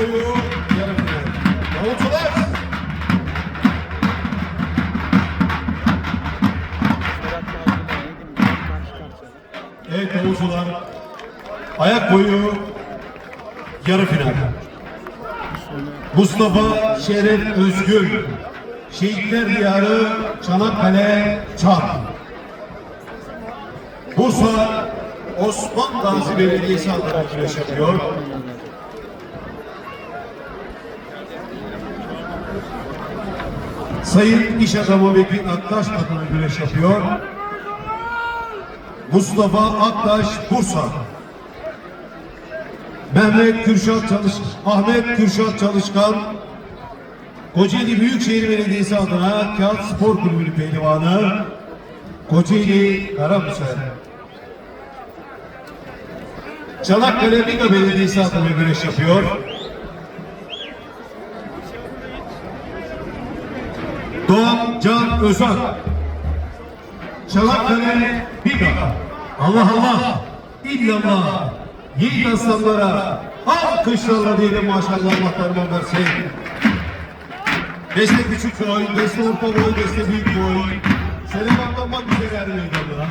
yarım final. Davulcular! Ayak boyu yarı final. Mustafa Şerif Özgül, Şehitler Diyarı Çanakkale Çan. Bursa Osman Gazi Belediyesi adına güreş yapıyor. Sayın İş Adamı Vekil Aktaş adına güreş yapıyor. Mustafa Aktaş Bursa. Mehmet Kürşat Çalış Ahmet Kürşat Çalışkan Kocaeli Büyükşehir Belediyesi adına Kağıt Spor Kulübü pehlivanı Kocaeli Karamüsel. Çanakkale Biga Belediyesi adına güreş yapıyor. Can Özak. Çanakkale Biga. Allah Allah. İllallah. Yiğit aslanlara alkışlarla diyelim maşallah mahtarım versin. Beste küçük boy, beste orta boy, beste büyük boy. Selam ablam bak bize ver meydanına.